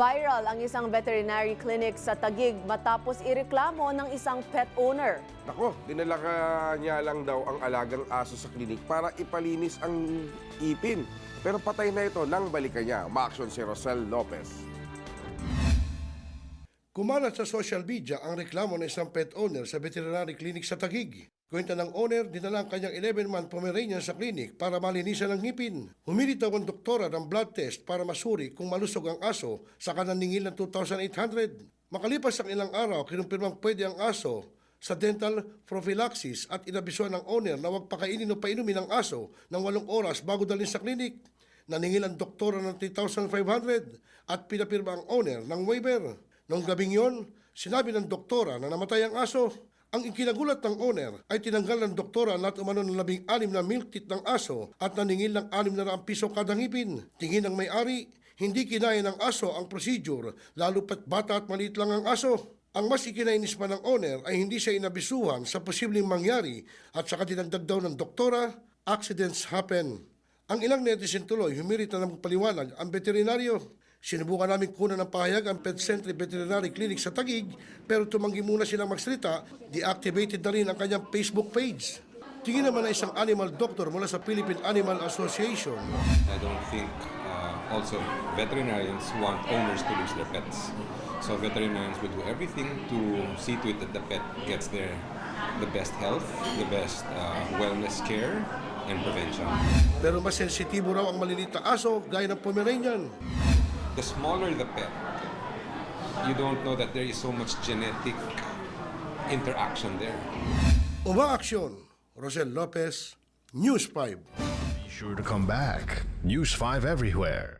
Viral ang isang veterinary clinic sa Tagig matapos ireklamo ng isang pet owner. Nako, dinala niya lang daw ang alagang aso sa klinik para ipalinis ang ipin. Pero patay na ito nang balikan niya. Maaksyon si Rosel Lopez. Kumalat sa social media ang reklamo ng isang pet owner sa veterinary clinic sa Taguig. Kwenta ng owner, dinala ang kanyang 11-month Pomeranian sa clinic para malinisan ang ngipin. Humirit daw ang doktora ng blood test para masuri kung malusog ang aso sa kananingil ng 2,800. Makalipas ang ilang araw, kinumpirmang pwede ang aso sa dental prophylaxis at inabisuan ng owner na huwag pakainin o painumin ang aso ng walong oras bago dalhin sa klinik. Naningil ang doktora ng 3,500 at pinapirma ang owner ng waiver. Noong gabing yon, sinabi ng doktora na namatay ang aso. Ang ikinagulat ng owner ay tinanggal ng doktora lahat umano ng labing anim na milk tit ng aso at naningil ng anim na raang piso kada ngipin. Tingin ng may-ari, hindi kinaya ng aso ang procedure, lalo pat bata at maliit lang ang aso. Ang mas ikinainis pa ng owner ay hindi siya inabisuhan sa posibleng mangyari at saka dinagdag daw ng doktora, accidents happen. Ang ilang netizen tuloy humirit na ng paliwanag ang veterinaryo. Sinubukan namin kunan ng pahayag ang Pet Century Veterinary Clinic sa Tagig pero tumanggi muna silang magsalita, deactivated na rin ang kanyang Facebook page. Tingin naman na isang animal doctor mula sa Philippine Animal Association. I don't think uh, also veterinarians want owners to lose their pets. So veterinarians will do everything to see to it that the pet gets their the best health, the best uh, wellness care, and prevention. Pero mas sensitibo raw ang maliliit na aso gaya ng Pomeranian. The smaller the pet, you don't know that there is so much genetic interaction there. Umaaksyon, Rosel Lopez, News 5. Be sure to come back. News 5 everywhere.